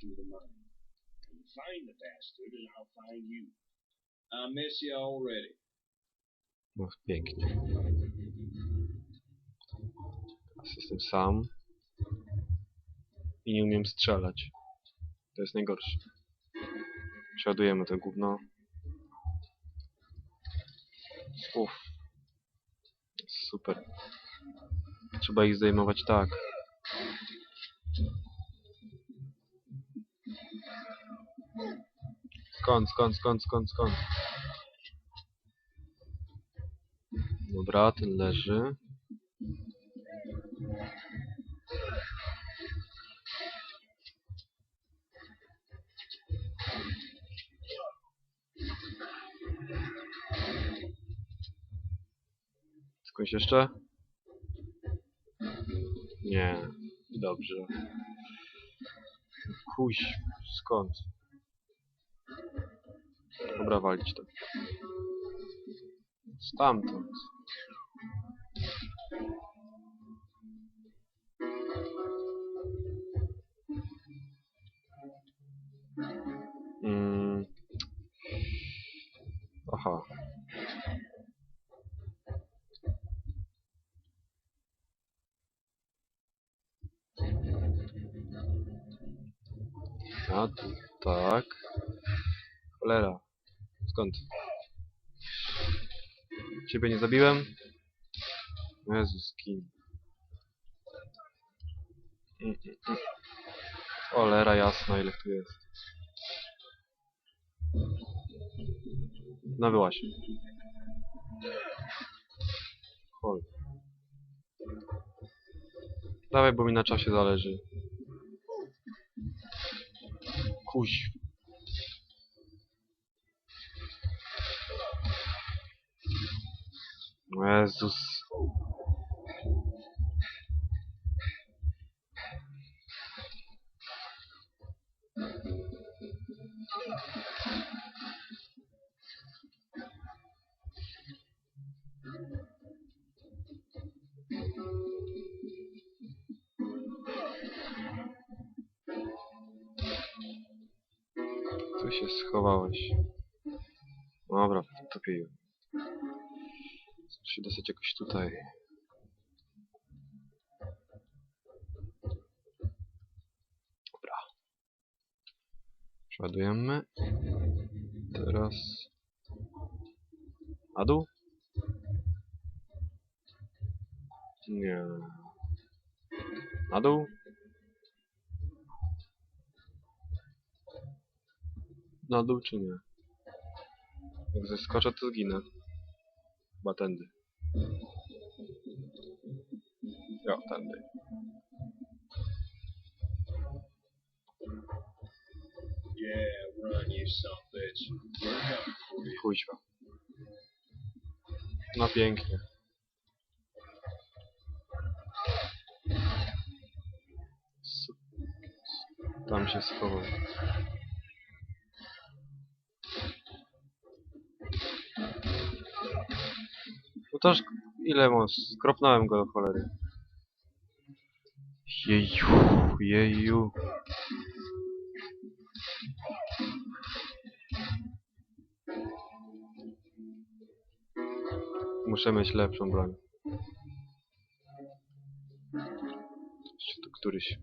Through the mine. And find the bastard and I'll find you. I miss you already. no pięknie. Teraz jestem sam. I nie umiem strzelać. To jest najgorsze. Przeładujemy to gówno. Uff. Super. Trzeba ich zdejmować tak. Skąd, skąd, skąd, skąd, skąd? Dobra, ten leży. Skądś jeszcze? Nie, dobrze. Kuś, skąd? Dobra, walić to. Stamtąd. Mm. Aha. A tu tak. Cholera. Skąd? Ciebie nie zabiłem? Jezus, kim? Mm, mm, mm. Cholera jasna, ile tu jest. No byłaś. Chol. Dawaj, bo mi na czasie zależy. Kuś. Jezus. Tu schowałeś. Dobra, topię. Muszę się dostać jakoś tutaj. Dobra. Przeładujemy. Teraz... Na dół? Nie. Na dół? Na dół czy nie? Jak zeskoczę to zginę. Chyba tędy. Jo, tędy. Yeah, run, you son of a bitch. We're coming for you. Kuźwa. No pięknie. Tam się schował. Też ile mo skropnąłem go do cholery. Jeju, jeju. Muszę mieć lepszą broń. Jeszcze tu któryś.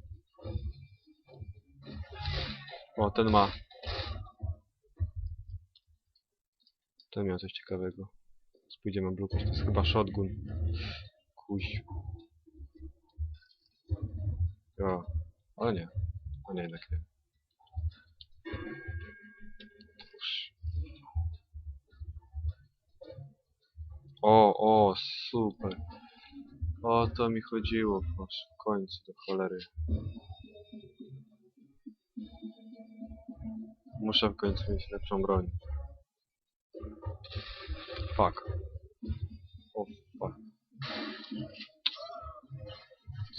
O, ten ma. Ten miał coś ciekawego. Spójdziemy blokać. To jest chyba shotgun. Kuś. O, ale nie. O nie, jednak nie. O, o, super. O to mi chodziło w końcu do cholery. Muszę w końcu mieć lepszą broń. Fuck. O, fuck. Co? O, cóż za niespodzianka. Grand entrance. I think he blowed up half of San Lorenzo. Sons of bitches wanted to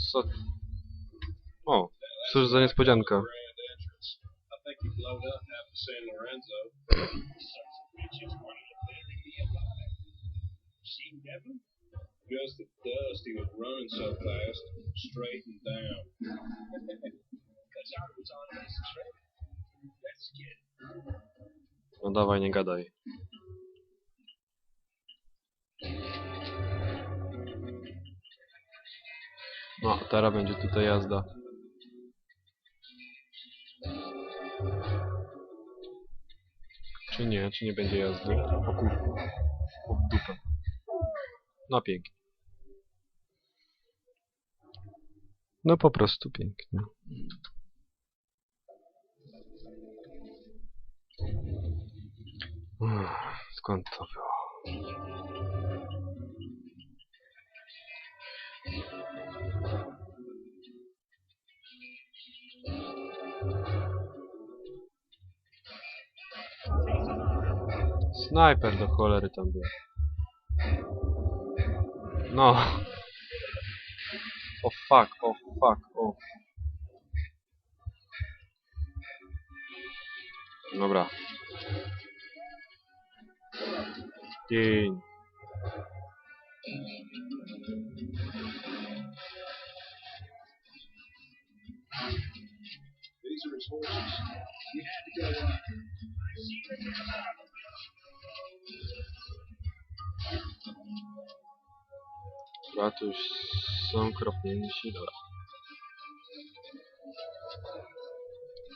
bury me alive. Seen Devlin? Just the dust. He was running so fast, straight and down. Because I was on his. Let's get No dawaj, nie gadaj. No, teraz będzie tutaj jazda. Czy nie? Czy nie będzie jazdy? O kurwa. O w dupę. No pięknie. No po prostu pięknie. Uff, Skąd to było? Snajper do cholery tam był. No. O fuck, o fuck, o. Dobra. Dzień. These are his horses. To go Dobra, tu już są kropnięci, dobra.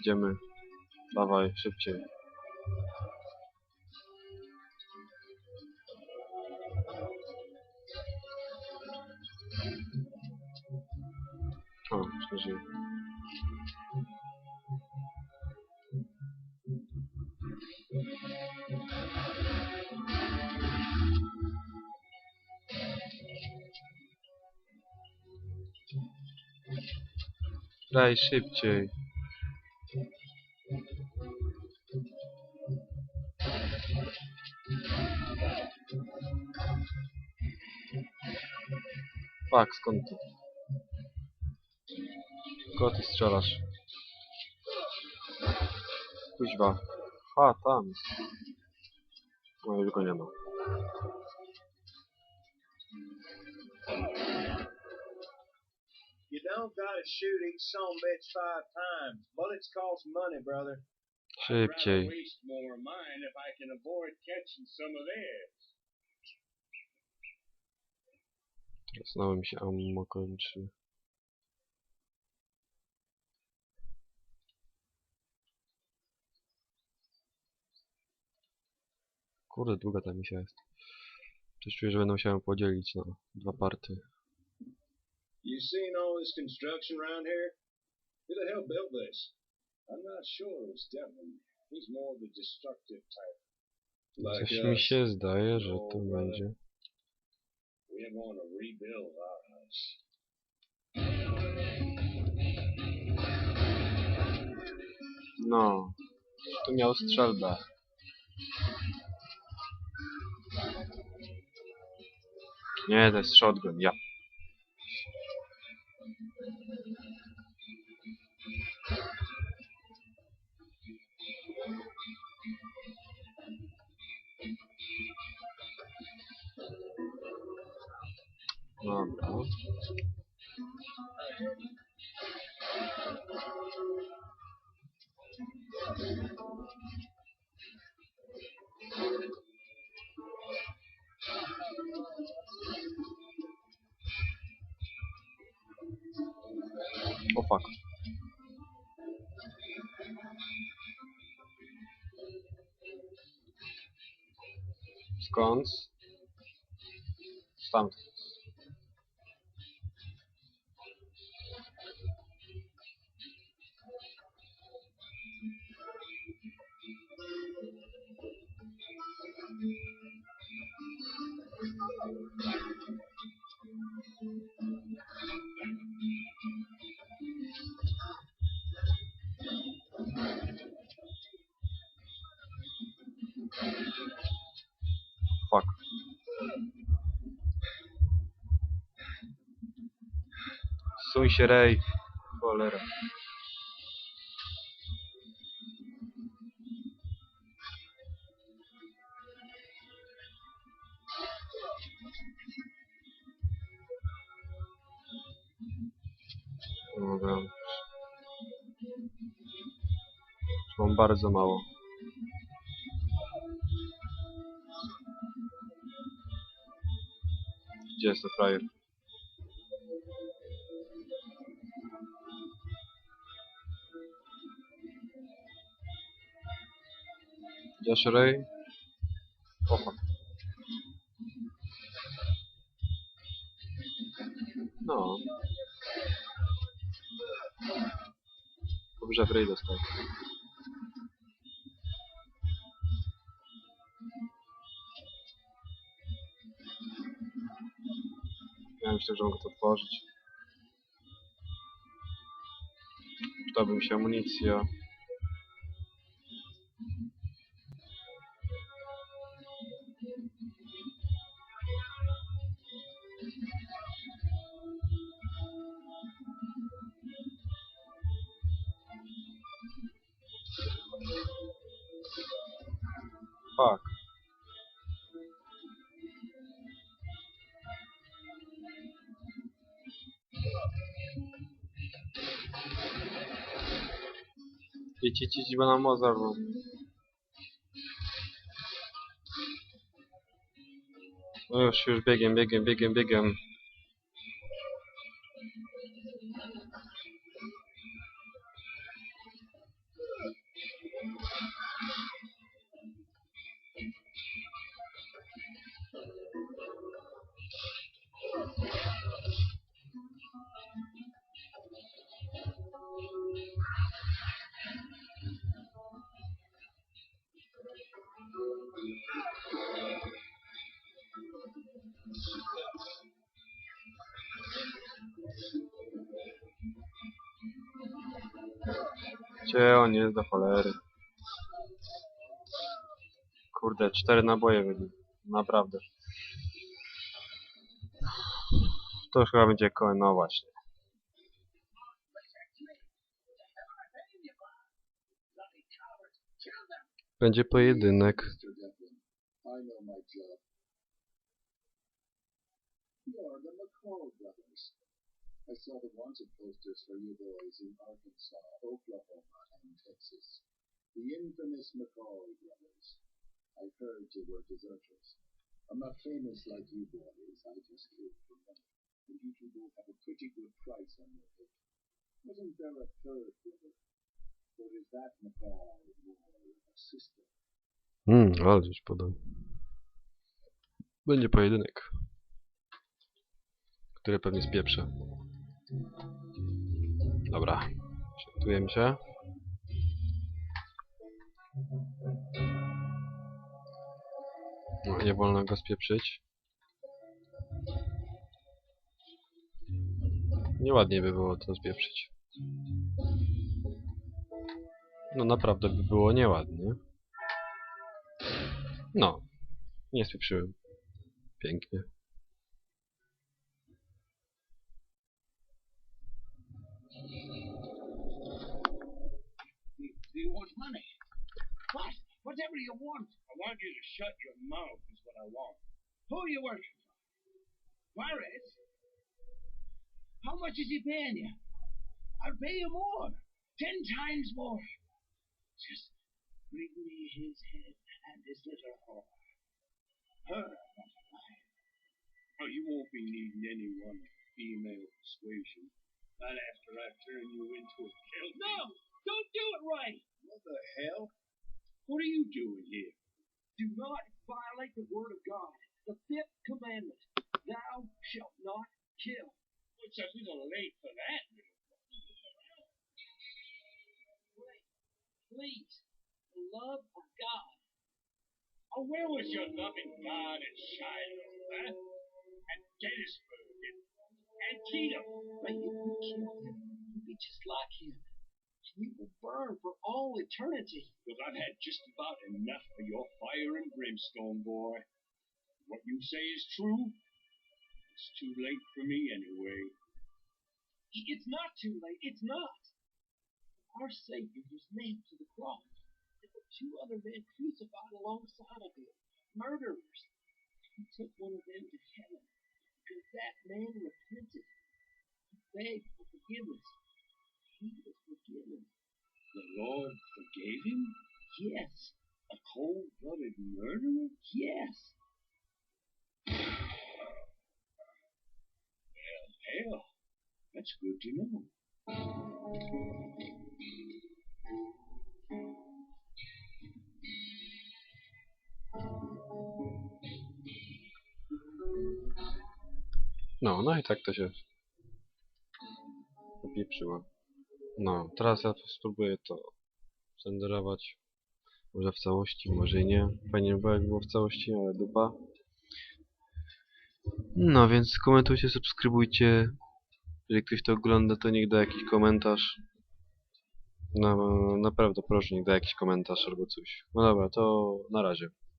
Idziemy. Dawaj, szybciej. O, przeżyję. Daj szybciej. Fak, skąd ty? Kogo ty strzelasz? Kuźwa. Ha, tam. No już go nie ma. Teraz znowu mi się ammo kończy. Kurde, długa ta misja jest. Coś czuję, że będę musiał ją podzielić na dwa party. You seen all this construction around here? Who the hell built this? I'm not sure it's Devlin. He's more of a destructive type. Like Coś uh, mi us. się zdaje, że to uh, będzie. We want to rebuild our house. No. Tu miał strzelbę. Nie, to jest shotgun, ja. Dobra. O się, Rej. Cholera. Dobra. Mam bardzo mało. Gdzie jest ten frajer? Gdzie Ray? O fuck. No. Dobrze w Ray dostał. Ja myślę, że mogę to otworzyć. Przydałby mi się amunicja. Idź, idź, idź, bo nam mozar był. No już, już biegiem, Gdzie on jest do cholery? Kurde, cztery naboje wybił. Naprawdę. To już chyba będzie koń, no właśnie. Będzie pojedynek. Job. You're the McCall brothers. I saw the wanted posters for you boys in Arkansas, Oklahoma, and Texas. The infamous McCall brothers. I heard you were deserters. I'm not famous like you boys. I just killed for money. And you two both have a pretty good price on your head. Wasn't there a third brother? Or is that McCall your sister? Hmm, ale gdzieś podał. Będzie pojedynek. Który pewnie spieprzę. Dobra. Przygotujemy się. No, nie wolno go spieprzyć. Nieładnie by było to spieprzyć. No naprawdę by było nieładnie. No. Nie spieprzyłem. Pięknie. Whatever you want. I want you to shut your mouth is what I want. Who are you working for? Juarez? How much is he paying you? I'll pay you more. Ten times more. Just bring me his head and his little whore. Her want alive. Oh, you won't be needing any one female persuasion. Not after I turn you into a kill. No! Don't do it right! What the hell? What are you doing here? Do not violate the word of God. The fifth commandment. Thou shalt not kill. It's a little late for that. Wait, please. The love of God. Oh, where was your loving God at Shiloh, huh? At Gettysburg and Antietam? May if you kill him, you'll be just like him. You will burn for all eternity. Look, I've had just about enough of your fire and brimstone, boy. what you say is true, it's too late for me anyway. It's not too late. It's not. Our Savior was nailed to the cross. There were two other men crucified alongside of him, No, no i tak to się popieprzyło. No, teraz ja spróbuję to renderować. Może w całości, może i nie. Fajnie by było było w całości, ale dupa. No, więc komentujcie, subskrybujcie. Jeżeli ktoś to ogląda, to niech da jakiś komentarz. No, naprawdę proszę, niech da jakiś komentarz albo coś. No dobra, to na razie.